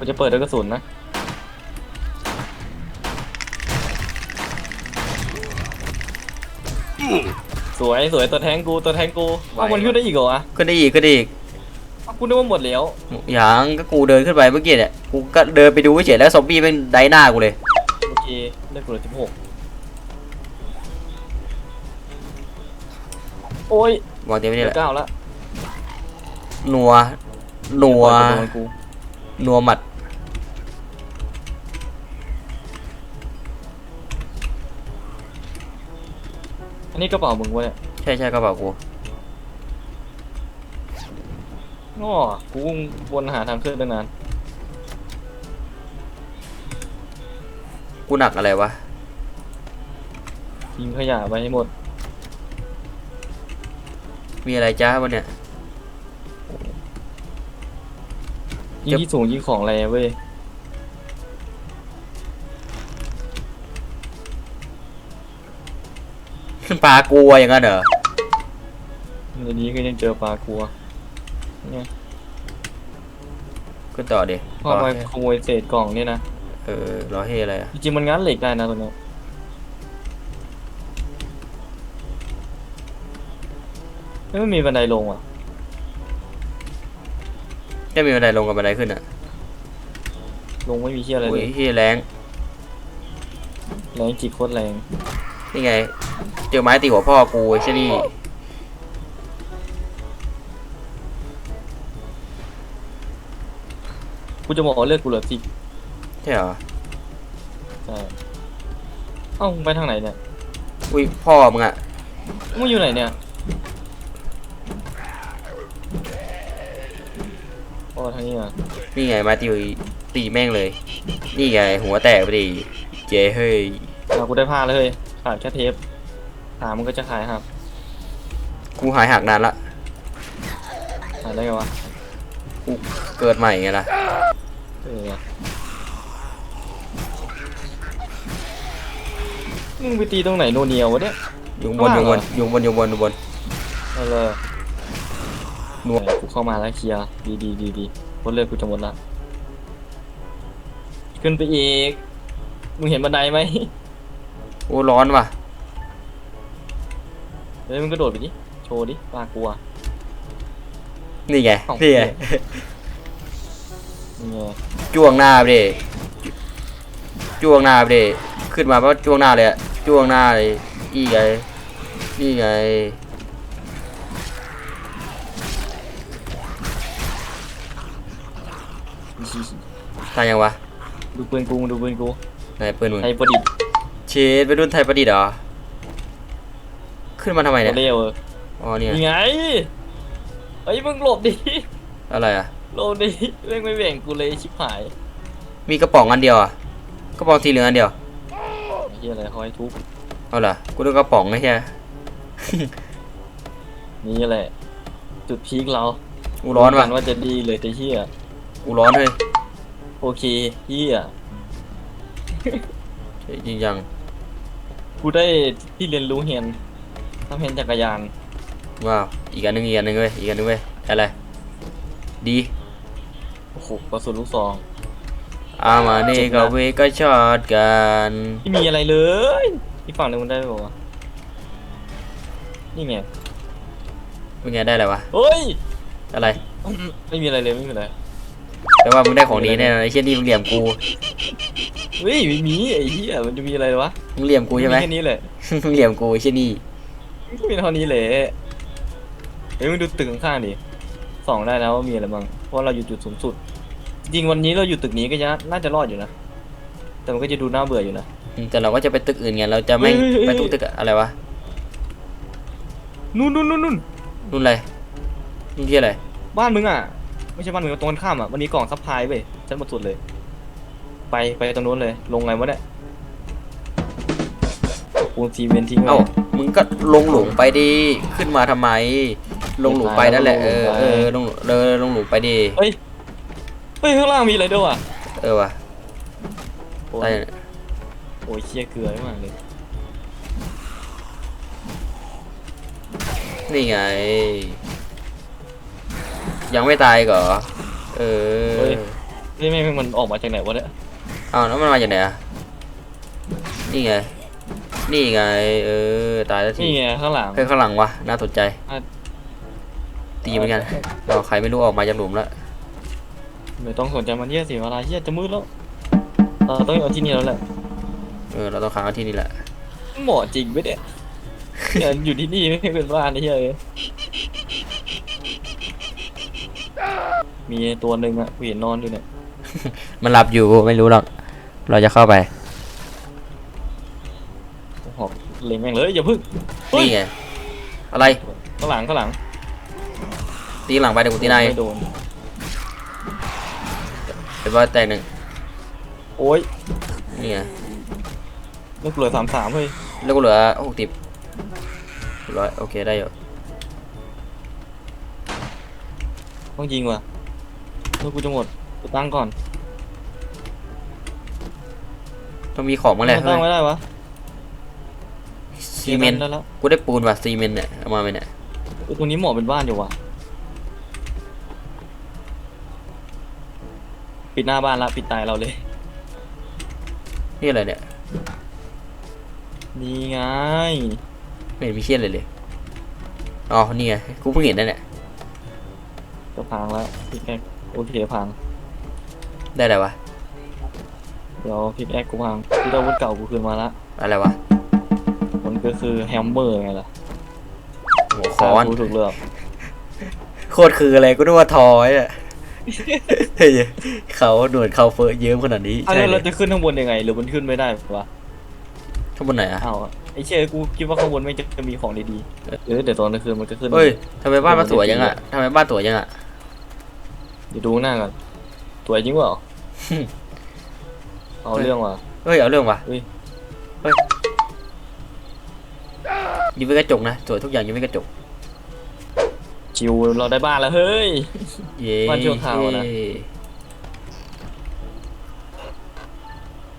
กูจะเปิดด้วยกระสุนนะ สวยสวยตัวแทงกูตัวแทงกูเอามันขึ้นได้อีกเหรอวะขึ้นได้อีกขึ้นได้อีกเอากูนึกว่าหมดแล้วอย่างก็กูเดินขึ้นไปเมื่อกี้เนี่ยกูก็เดินไปดูเฉยๆแล้วซอมบี้เป็นไดหน้ากูเลยโอเคได้กูเหลือสิบหกโอ้ยวางเต็มไปเหนี่ลืแหอละเก้าแล้วนัวนัวเปิดโดนกูนัวหมัด นนี้กระเป๋ามึงวะเนี่ยใช่ใช่กระเป๋ากูง้อกูวนหาทางขึ้นตั้งนาน กูหนักอะไรวะ ทิ้งขยะไปให้หมด มีอะไรจ้าวันเนี่ยยิ่งที่สูงยิ่งของแรงเว้ย ปลากลัวอย่างนั้นเหรอในนี้ก็ยังเจอปลากลัวเนี่ยขึ้นต่อดิพอมาขโมยเศษกล่องเนี่ยนะ เออรอเฮอะไรอะจริงๆมันงัดเหล็กได้นะตรงเนี้ยไม่ไม่มีบันไดลงอะจะมีบันไดลงกับบันไดขึ้นอะ ลงไม่มีเชี่ยอะไรโอ้เลยยเฮียแรงแรงจิกโคตรแรง นี่ไง เจอไม้ตีหัวพ่อกูไอ้เช่นนี่กูจะบอกว่าเลือดกูเหลือสิบใช่เหรอ ใช่เอ้ามึงไปทางไหนเนี่ยอุ้ยพ่อมึงอะมึงอยู่ไหนเนี่ยโอ้ทางนี้อะนี่ไงไม้ตีตีแม่งเลย นี่ไงหัวแตกไปดิเจ๊เฮ้ยเรากูได้ผ้าเลยเฮ้ย ขาดแค่เทปหามันก็จะขายครับกูหายหักนานละขายได้ไงวะกูเกิดใหม่ไงล่ะเออว่ะมึงไปตีตรงไหนโนเนียววะเนี่ย อยู่บนอยู่บนอยู่บนอยู่บนอยู่บนเอาเลยหน่วยกูเข้ามาแล้วเคลียร์ดีดีดีดีเพราะเลือดกูจะหมดละขึ้นไปอีก มึงเห็นบันไดไหม โอ้ร้อนว่ะ เฮ้ยมึงกระโดดไปดิ โชว์ดิปลากลัว นี่ไง ของ นี่ไง นี่ไงจ้วงหน้าไปดิจ้วงหน้าไปดิขึ้นมาเพราะจ้วงหน้าเลยอะจ้วงหน้าเลยนี่ไงนี่ไงตายยังวะ ดูปืนกูมึงดูปืนกูไหนปืนมึงไทยประดิษฐ์ เชดไปรุ่นไทยประดิษฐ์เหรอ ขึ้นมาทำไมเนี่ยเร็วเอออ๋อเนี่ยยังไงเฮ้ยมึงหลบดิอะไรอะหลบดิแม่งไม่แบ่งกูเลยชิบหาย มีกระป๋องอันเดียวอะกระป๋องสีเหลืองอันเดียวไอ้เฮียอะไรคอยทุบเอาล่ะกูดูกระป๋องไอ้เหี้ยนี่แหละ จุดพีคเรากูร้อนว่ะว่าจะดีเลยแต่เฮียกูร้อนเลยโอเคเฮียจริงจัง กูได้ที่เรียนรู้เฮียนทำเฮียนจักรยาน ว้าวอีกอันหนึงอีกอันหนึงเว้ยอีกอันหนึงเว้ยอะไรดีโอ้โหกระสุนลูกซอง อามานี่เจ็บนะก็เวก็ชอดกันไม่มีอะไรเลยที่ฝั่งนึงมันได้ไหมวะนี่ไงเป็นไงได้อะไรวะ เฮ้ย อะไร ไม่มีอะไรเลยไม่มีอะไร แต่ว่ามึงได้ของดีแน่นอนไอ้เช่นนี่มึงเหลี่ยมกูเฮ้ยไม่มีไอ้เหี้ยมันจะมีอะไรวะมึงเหลี่ยมกูใช่ไหมแค่นี้แหละมึงเหลี่ยมกูไอ้เช่นนี่มันก็มีเท่านี้แหละเฮ้ยมึงดูตึกข้างๆดิส่องได้แล้วว่ามีอะไรบ้างเพราะเราอยู่จุดสูงสุดจริงวันนี้เราอยู่ตึกนี้ก็จะน่าจะรอดอยู่นะแต่มันก็จะดูน่าเบื่ออยู่นะอืมแต่เราก็จะไปตึกอื่นไงเราจะไม่เฮ้ยเฮ้ยเฮ้ยไปทุกตึกอะอะไรวะนู่นนู่นนู่นนู่นนู่นอะไรนี่ที่อะไรบ้านมึงอะ ไม่ใช่บ้านมึงตรงกันข้ามอะมันมีกล่องซัพพลายเว้ยชั้นบนสุดเลย ไปไปตรงนู้นเลย ลงไงวะเนี่ยปูนซีเมนต์ทิ้งไว้เอ้ามึงก็ลงหลุมไปดิ ขึ้นมาทำไม ลงหลุมไปนั่นแหละ เออ เออ ลงหลุมเออลงหลุมไปดิ เฮ้ยเฮ้ยข้างล่างมีอะไรด้วยอะเออว่ะโอ้ได้ยโอ้ยเชี่ยเกลือไม่มากเลยนี่ไง ยังไม่ตายอีกเหรอ เออฮ้ยแม่งมันออกมาจากไหนวะเนี่ยอ้าวแล้วมันมาจากไหนอะนี่ไง นี่ไง เออ ตายแล้วทีนี่ไงข้างหลังเฮ้ยข้างหลังวะ น่าสนใจ อะ ตีเหมือนกันเราใครไม่รู้ออกมาจากหลุมแล้ว ไม่ต้องสนใจมันเฮียสิเวลาเฮียจะมืดแล้วเราต้องอยู่ที่นี่แล้วแหละเออ เราต้องค้างไว้ที่นี่แหละ หมอจริงไหมเนี่ยเนี่ยอยู่ที่นี่ไม่เป็นบ้านไอ้เฮียเอ้ย มีตัวหนึ่งอะกูเห็นนอนอยู่เนี่ยมันหลับอยู่ไม่รู้หรอก เราจะเข้าไปหอกเล็งแม่งเลยอย่าพึ่งเฮ้ยนี่ไงอะไรข้างหลังข้างหลังตีหลังไปเดี๋ยวกูตีนายไม่โดนเป็นว่าแตกหนึ่งโอ้ยนี่ไงนึกเหลือสามสามเฮ้ยแล้วก็เหลือหกสิบร้อยโอเคได้อยู่ต้องยิงว่ะ นึกกูจะหมดกูตั้งก่อนต้องมีของมาแหละตั้เฮ้งยไม่ได้วะซีเมนต์ได้แล้วกูได้ปูนว่ะซีเมนต์เนี่ยเอามาไหมเนี่ยเอ้ยตรงนี้หมอเป็นบ้านอยู่ว่ะปิดหน้าบ้านละปิดตายเราเลย นี่อะไรเนี่ยนี่ไงไม่เห็นมีเชี่ยเลยเลยอ๋อนี่ไงกูเพิ่งเห็นนั่นแหละจะพังแล้วพิกแอค โอเคพัง ได้อะไรวะ เดี๋ยวพิกแอคกูพังที่อาวุธเก่ากูคืนมาละอะไรวะมันก็คือแฮมเมอร์ไงล่ะหัวค้อนกูถูกเลือกโคตรคืออะไรกูนึกว่าทอยอะเฮ้ยเขาหนวดเขาเฟอะเยิ้มขนาดนี้อ้าวใช่แล้วเลเรายจะขึ้นข้างบนยังไง หรือมันขึ้นไม่ได้วะข้างบนไหนอะ อ้าวไอ้เชี่ยกูคิดว่าข้างบนไม่งจะมีของดีๆเออเดี๋ยวตอนกลางคืนมันก็ขึ้น เฮ้ยทำไมบ้านมันสวยยังอะทำไมบ้านสวยยังอะ เดี๋ยวดูหน้ากันตัวจริงเปล่าฮึเอาเรื่องว่ะ เฮ้ยเอาเรื่องว่ะเฮ้ย เฮ้ยยิ้มไม่กระจกนะสวยทุกอย่างยิ้มไม่กระจกชิวเราได้บ้านแล้วเฮ้ย เย้บ้านชั่วคราวนะ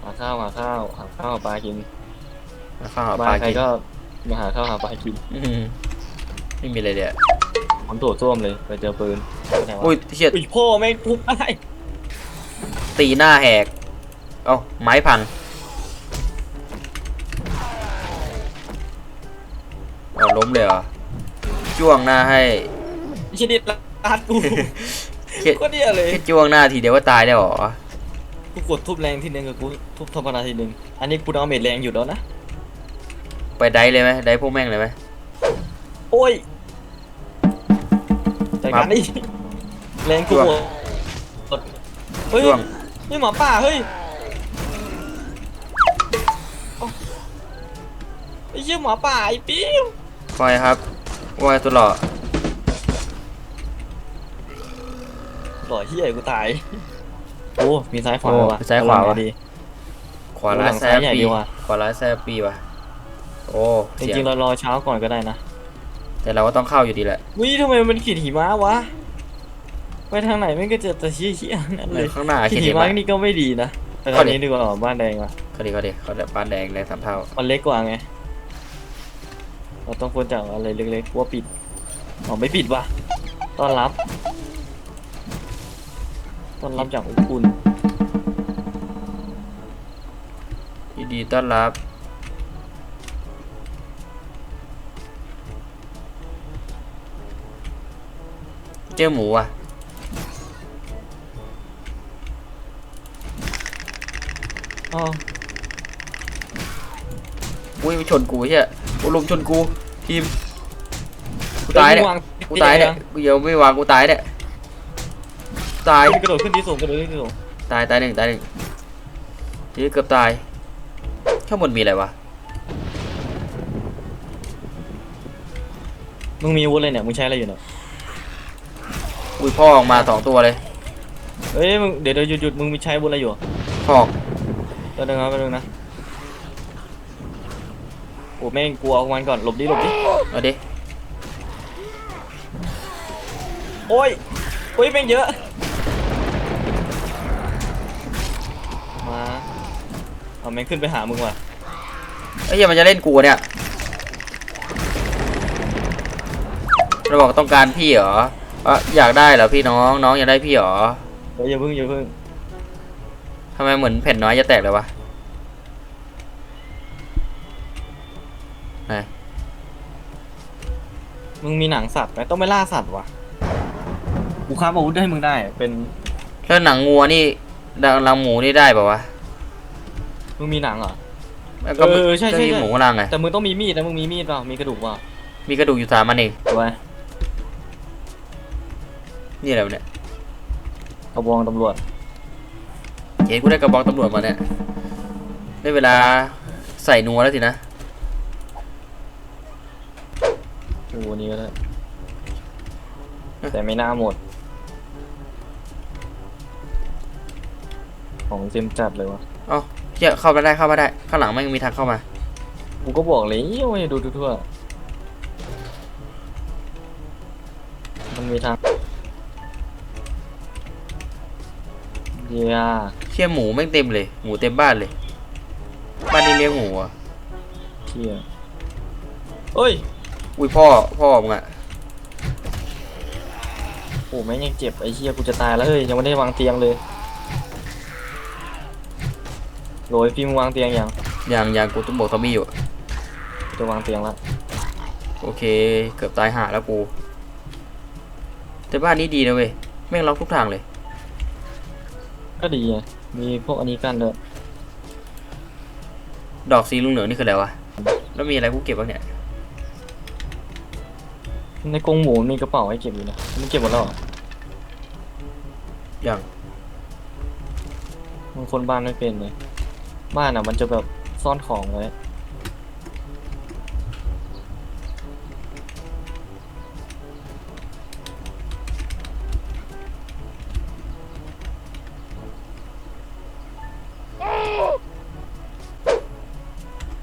หาข้าวหาข้าวหาข้าวหาปลากินมาข้าวหาปบ้าลานใครกินก็มาหาข้าวหาปลากินอืมไม่มีอะไรเลยอะ ผมโถส้วมเลยไปเจอปืนไหนวะอุ้ยเชี่ยอุ้ยพ่อแม่งทุบอะไรตีหน้าแหก เอ้าไม้พังเอาล้มเลยเหรอจ้วงหน้าให้ไอ้ชนิดรัดกูเจ็ดก็เนี่ยเลย แค่จ้วงหน้าทีเดียวว่าตายได้เหรอกูกดทุบแรงทีนึงกับกูทุบธรรมดาทีนึง อันนี้กูดาเมจแรงอยู่แล้วนะ ไปได้เลยไหมได้พวกแม่งเลยไหมโอ้ย แต่การนี่แรงกูจ้วงหมดเฮ้ยจ้วง เฮ้ยหมาป่าเฮ้ยเอ้าไอ้เชี่ยหมาป่าไอ้ปิ๊วคอยครับว่าตัวหล่อหล่อเฮียกูตาย โอ้ มีซ้ายขวาโอ้ว่ะซ้ายขวาเอวะไงดี ขวาร้ายหลังแซซ้ายบใหญ่ปีดีว่ะขวาร้ายแซบปีว่ะโอ้จเสียริงงๆเรารอเช้าก่อนก็ได้นะ แต่เราก็ต้องเข้าอยู่ดีแหละวิทำไมมันขีดหิมะวะ ไปทางไหนไม่งก็เจอแต่เชี่ยๆนั่นเลยข้างหน้าขีคิดดหิเห็นมะปะนี่ก็ไม่ดีนะไปทางนี้ดีกว่าบ้านแดงว่ะเขาดีเขาดีเขาแบบบ้านแดงแดงสามเท่ามันเล็กกว่าไง เราต้องควรจากอะไรเล็กๆว่าปิดอ๋อไม่ปิดว่ะต้อนรับต้อนรับจากอบอุ่นยินดีต้อนรับ เจอหมูอะอ๋ออุ้ยมันชนกูใช่ไหมกูลุมชนกูทีมกูตายเนี่ยวางกูตายเนี่ยกูเดี๋ยวไม่วางกูตายเนี่ยตายกระโดดขึ้นที่สูงกระโดดขึ้นที่สูงตายตายหนึ่งตายหนึ่งทีเกือบตายข้างบนมีอะไรวะมึงมีอาวุธอะไรเนี่ยมึงใช้อะไรอยู่เนี่ย อุ้ยพ่อออกมาสองตัวเลยเอ้ยมึงเดี๋ยวเดี๋ยวหยุดหยุดมึงมีใช้อาวุธอะไรอยู่พ่อออกแป๊บนึงครับแป๊บนึงนะโอ้แม่งกลัวเอามันก่อนหลบดิหลบดิเอาดิโอ้ยโอ้ยแม่งเยอะมาเอาแม่งขึ้นไปหามึงว่ะไอ้เหี้ยมันจะเล่นกูเนี่ยเราบอกต้องการพี่เหรอ อะอยากได้เหรอพี่น้องน้องอยากได้พี่เหรอเดี๋ยวอย่าเพิ่งอย่าเพิ่งำไมเหมือนแผ่นน้อยจะแตกเลยวะไหนมึงมีหนังสัตว์ไหมต้องไปล่าสัตว์วะกูค้าอาวุธให้มึงได้ เป็นแล้วหนังงัวนี่ดังรังหมูนี่ได้ป่าวะมึงมีหนังเหรอแล้วก็เออใช่ใช่ก็มีใช่หมูรังไงแต่มึงต้องมีมีดนะมึงมีมีดเปล่ามีกระดูกเปล่ามีกระดูกอยู่สามอันเองเอาไว้ นี่อะไรวะเนี่ยกระบองตำรวจเห็นกูได้กระบอกตำรวจมาเนี่ยได้เวลาใส่นัวแล้วสินะโอ้โหนี่ก็ได้แต่ไม่น่าหมด ของเต็มจัดเลยวะเอ้าเชี่ยเข้ามาได้เข้ามาได้ ข้างหลังไม่งมีทางเข้ามา กูก็บอกเลยโอ้ยดูทั่วๆมันมีทาง เยียเชี่ยหมูแม่งเต็มเลย หมูเต็มบ้านเลย บ้านนี้เลี้ยงหมูอะเชี่ยเอ้ยอุ้ยพ่อพ่อมึงอะโอ้แม่งยังเจ็บไอ้เชี่ยกูจะตายแล้วเฮ้ยยังไม่ได้วางเตียงเลยโรยฟิล์มวางเตียงยังอย่างอย่างกูต้องบอกทอมมี่อยู่กูจะวางเตียงแล้วโอเค เกือบตายหาแล้วกู แต่บ้านนี้ดีนะเว้ยแม่งล็อกทุกทางเลย ก็ดีไงมีพวกอันนี้กันด้วยดอกสีลุงเหลืองนี่คืออะไรวะ แล้วมีอะไรกูเก็บบ้างเนี่ย ในกรงหมูมีกระเป๋าให้เก็บอยู่นะมึงเก็บหมดแล้วเหรออย่างบางคนบ้านไม่เป็นเลย บ้านอะ มันจะแบบซ่อนของไว้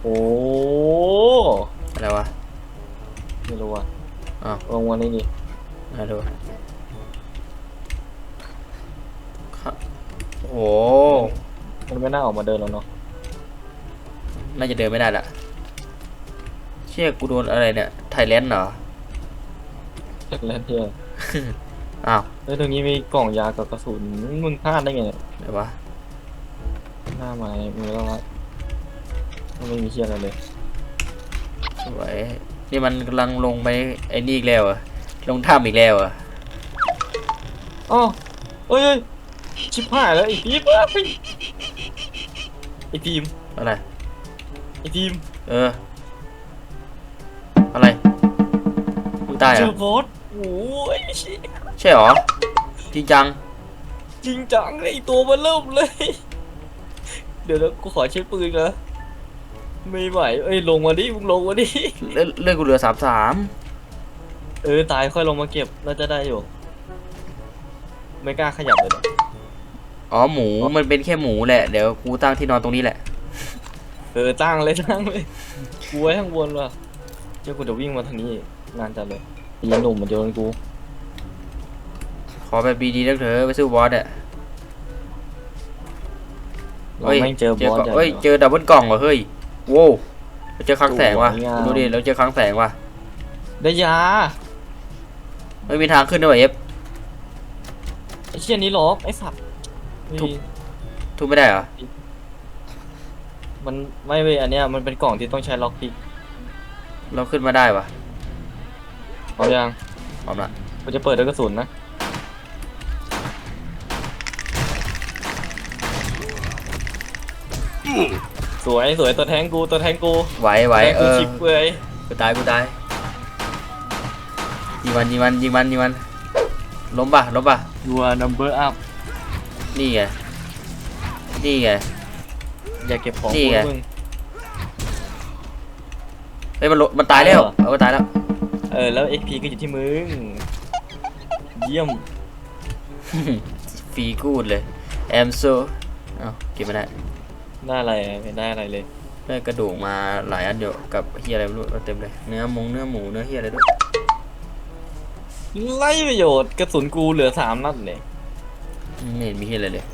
โอ้อะไรวะไม่รู้อะอ้าวลงวันนี้ดิมาดูครับโอ้โหมันไม่น่าออกมาเดินแล้วเนาะน่าจะเดินไม่ได้ละเชี่ยกูโดนอะไรเนี่ยไทยแลนด์เหรอแล้วเที่ยอ้าวเฮ้ยตรงนี้มีกล่องยากับกระสุนมึงพลาดได้ไงเนี่ยไหนวะหน้าไม้มือแล้ววะมัน ไม่มีเชี่ยอะไรเลยสวยนี่มันกำลังลงไปไอ้นี่อีกแล้วเหรอะลงถ้ำอีกแล้วเหรอะอ๋อเอ้ยเอ้ยชิบหายแล้วไอ้พีมเอ้ยไอ้พีมอะไร ไอ้พีมเออ อะไรมึงตายเหเจรออะบอสโอ้ยเชี่ยใช่เหรอ จริงจัง จริงจังเลยไอ้ตัวมันเริ่มเลย เดี๋ยวนะกูขอเช็คปืนนะ ไม่ไหว เอ้ยลงมาดิมึงลงมาดิ เลือดเลือดกูเหลือสามสามเออตายค่อยลงมาเก็บน่าจะได้อยู่ ไม่กล้าขยับเลยเหรออ๋อหมูมันเป็นแค่หมูแหละเดี๋ยวกูตั้งที่นอนตรงนี้แหละ เออตั้งเลยตั้งเลยกูไว้ข้างบนว่ะเจ้ากูจะวิ่งมาทางนี้อีกนานจังเลยไอ้ยันหนุ่มมันโยนกูขอแบบบีดีนักเถอะไปสู้บอสอะเราไม่งเจอบอสเจใหญ่เฮ้ยเหรอเจอดับเบิลกล่องว่ะเฮ้ย โว้วเราเจอคลังแสงว่ะสวยงาม ดูดิเราเจอคลังแสงว่ะได้ยาไม่มีทางขึ้นด้วยเอฟ ไอ้เชี่ยนี้ล็อกไอ้สัตว์ทุบเฮ้ยทุบไม่ได้เหรอมันไม่เว้ยอันเนี้ยมันเป็นกล่องที่ต้องใช้ล็อกพิกเราขึ้นมาได้วะเอายังพร้อมละกูจะเปิดด้วยกระสุนนะ สวยสวยตัวแทงกูตัวแทงกูไหวไหวแทงเอกูอชิปเลยกูตายกูตายยิงมันยิงมันยิงมันยิงมันล้มป่ะล้มป่ะยูอานัมเบอร์อัพนี่ไงนี่ไงอย่าเก็บของนี่กูไงมึงเฮ้ยมันลมันตายแล้วเหรอเออมันตายแล้วเออแล้ว XP ก็อยู่ที่มึงเยี่ยมฟรีกูดเลยแอมโซเอ้าเก็บไม่ได้ ได้อะไรไม่ได้อะไรเลย ได้กระดูกมาหลายอันเดียวกับเฮียอะไรไม่รู้เอาเต็มเลยเนื้อมงเนื้อหมูเนื้อเฮียอะไรด้วยไล่ประโยชน์กระสุนกูเหลือสามนัดเลยไม่เห็นมีเฮียอะไรเลย